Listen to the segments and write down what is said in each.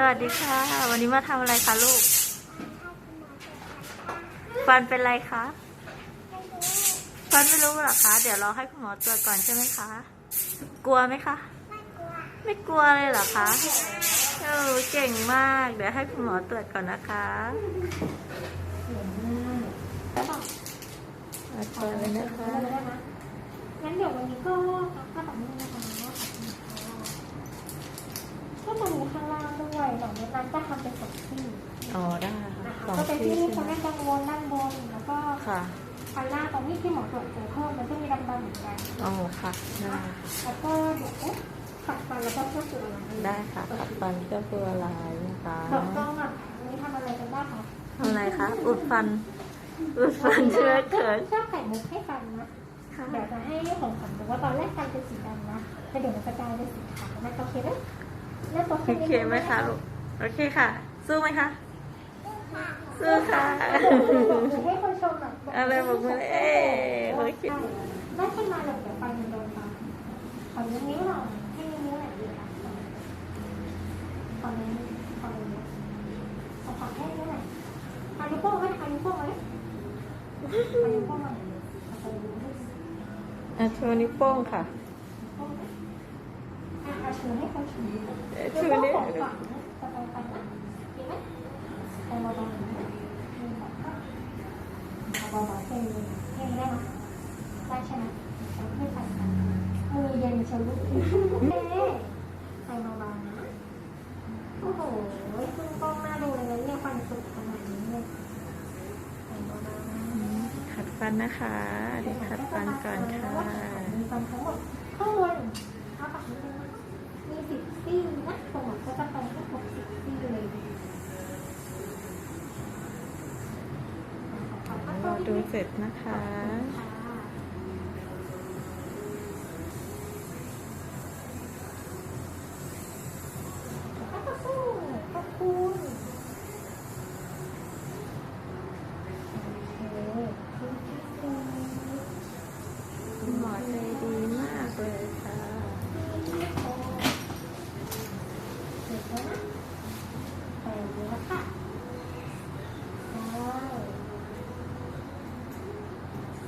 สวัสดีค่ะ วันนี้มาทำอะไรคะลูก ฟันเป็นไรคะ ฟันไม่รู้หรอคะ เดี๋ยวราให้คุณหมอตรวจก่อนใช่ไหมคะ กลัวไหมคะ ไม่กลัวเลยเหรอคะเออเก่งมาก เดี๋ยวให้คุณหมอตรวจก่อนนะคะมาตรวจเลยนะคะงั้นเดี๋ยววันนี้ก็พักผ่อนนิดนึงนะคะก็จะมีข้างล่างด้วยแต่ในนั้นจะทำเป็นสองที่ อ๋อได้ค่ะนะคะสองก็เป็นที่ที่ใช่คนไหมแม่กังวลด้านบนแล้วก็ค่ะข้างล่างตรงนี้ที่หมอตรวจเจอเพิ่มมันก็มีดำๆเหมือนกันอ๋อค่ะได้ค่ะแล้วก็เดี๋ยวขัดฟันแล้วก็เพื่อจุดอะไรได้ค่ะขัดฟันก็คืออะไรนะคะดอกกล้องอะวันนี้ทำอะไรกันบ้างคะทำอะไรคะ อุดฟัน อุดฟันเชื่อเขินชอบไข่มุกให้ฟันนะค่ะเดี๋ยวจะให้ของขวัญดูว่าตอนแรกฟันเป็นสีดำนะแต่เดี๋ยวมันจะกลายเป็นสีขาวนะโอเคไหมเริ่มตัวโอขึ้นนิดเคนึงไหมคะลูก โอเคค่ะ สู้ไหมคะ สู้ค่ะให้คนชมแบบอะไรบอกมาเลยเอ๊ะโอเคไม่ขึ้นมาหรอกเดี๋ยวฟันมันโดนตาขอนิ้วนิ้วหน่อยให้นิ้วนิ้วหน่อยดีค่ะขอนิ้วขอนิ้วขอขอแค่นิ้วหน่อยเอานิ้วโป้งไหมเอานิ้วโป้งไหมเอานิ้วโป้งมาหน่อยเอานิ้วโป้งมาอะโชว์นิ้วโป้งค่ะอะเอาชูให้เขาชูนิ้วเอ๊ะชูนิ้ว ได้ไหมได้ใช่ไหมเอาให้ใส่กันมือเย็นเชียวลูกเอ๊ะใส่เบาๆนะโอ้โหขึ้นกล้องหน้าดูเลยนะเนี่ยฟันสุดขนาดนี้เลยใส่เบาๆนะขัดฟันนะคะเดี๋ยวขัดฟันก่อนค่ะมีฟันทั้งหมดข้างบนเอาปากนิดนึงนะมีสิบซี่นะตรงหมดก็จะไปให้ครบสิบซี่เลย รอ ดูเสร็จนะคะ ขอบคุณขอบคุณโอเค คุณหมอใจดีมากเลยค่ะ เสร็จแล้วนะใส่เยอะค่ะได้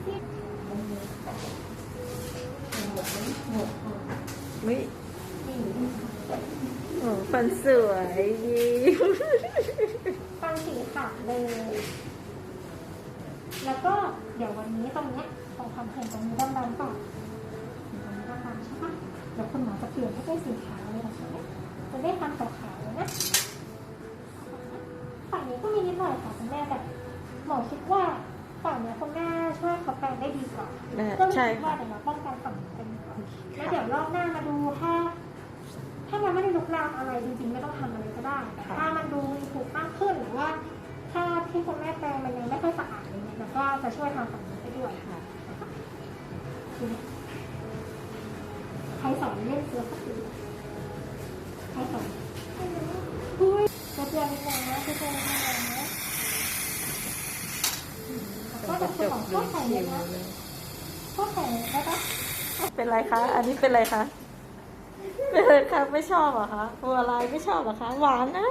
สิบหมดหมดหมด วิสี่โอ้ฟันสวยยิ้มฟันสีขาวเลย แล้วก็เดี๋ยววันนี้ตรงเนี้ยตรงคำเห็นตรงนี้ดำๆก่อนตรงนี้ดำๆใช่ปะเดี๋ยวคุณหมอจะเปลี่ยนให้เป็นสีขาวเลยนะคะจะได้ทำขาวๆเลยนะฝั่งนี้ก็มีนิดหน่อยค่ะคุณแม่แต่หมอคิดว่าฝั่งเนี้ยคุณแม่ช่วยเขาแปลงได้ดีกว่าเออก็เลยใช่คิดว่าค่ะเดี๋ยวเรา เดี๋ยวรอบหน้ามาดูถ้าถ้ามันไม่ได้ลุกลามอะไรจริงๆไม่ต้องทำอะไรก็ได้แต่ถ้ามันดูมีผุมากขึ้นหรือว่า ถ้าที่คุณแม่แปลงมันยังไม่ค่อยสะอาดอะไรเงี้ยแล้วก็จะช่วยทำฝั่งนี้ได้ด้วยค่ะใครสอนเล่นเสือก็คือใครสอนอุ้ยจะเตือนนิดนึงนะจะเตือนนิดนึงนะก็จะคุณหมอก็ใส่เลยนะก็ใส่ได้ปะ เป็น ไรคะ อันนี้เป็นไรคะเป็นไรคะไม่ชอบเหรอคะบัวลายไม่ชอบเหรอคะ หวานนะ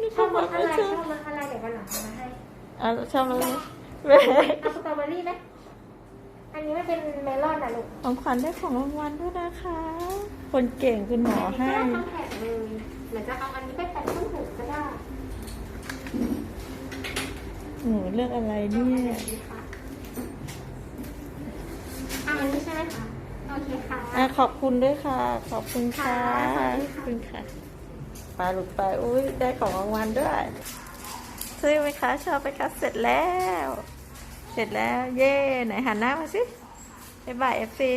นี่ชอบเขาบรอกสอะไม่ไรชชออบบรสอะไรเดี๋ยววันหลังเอามาให้อะชอบเลยเอาสตรอเบอรี่ไหมอันนี้มันเป็นเมลอนอะลูกของขวัญได้ของรางวัลด้วยนะคะ คนเก่งคุณหมอให้อันนี้ก็ได้ทั้งแผ่นเลยหรือจะเอาอันนี้ไปแปะต้นหูก็ได้หนูเลือกอะไรเนี่ย ดีค่ะอะอันนี้ใช่ ไหมคะ โอเคค่ะ อะขอบคุณด้วยค่ะ ขอบคุณค่ะค่ะขอบคุณค่ะปลาหลุดไปอุ้ยได้ของรางวัลด้วยซื้อไหมคะชอบไหมคะเสร็จแล้ว เสร็จแล้ว เย่ไหนหันหน้ามาสิบ๊ายบายเอฟซี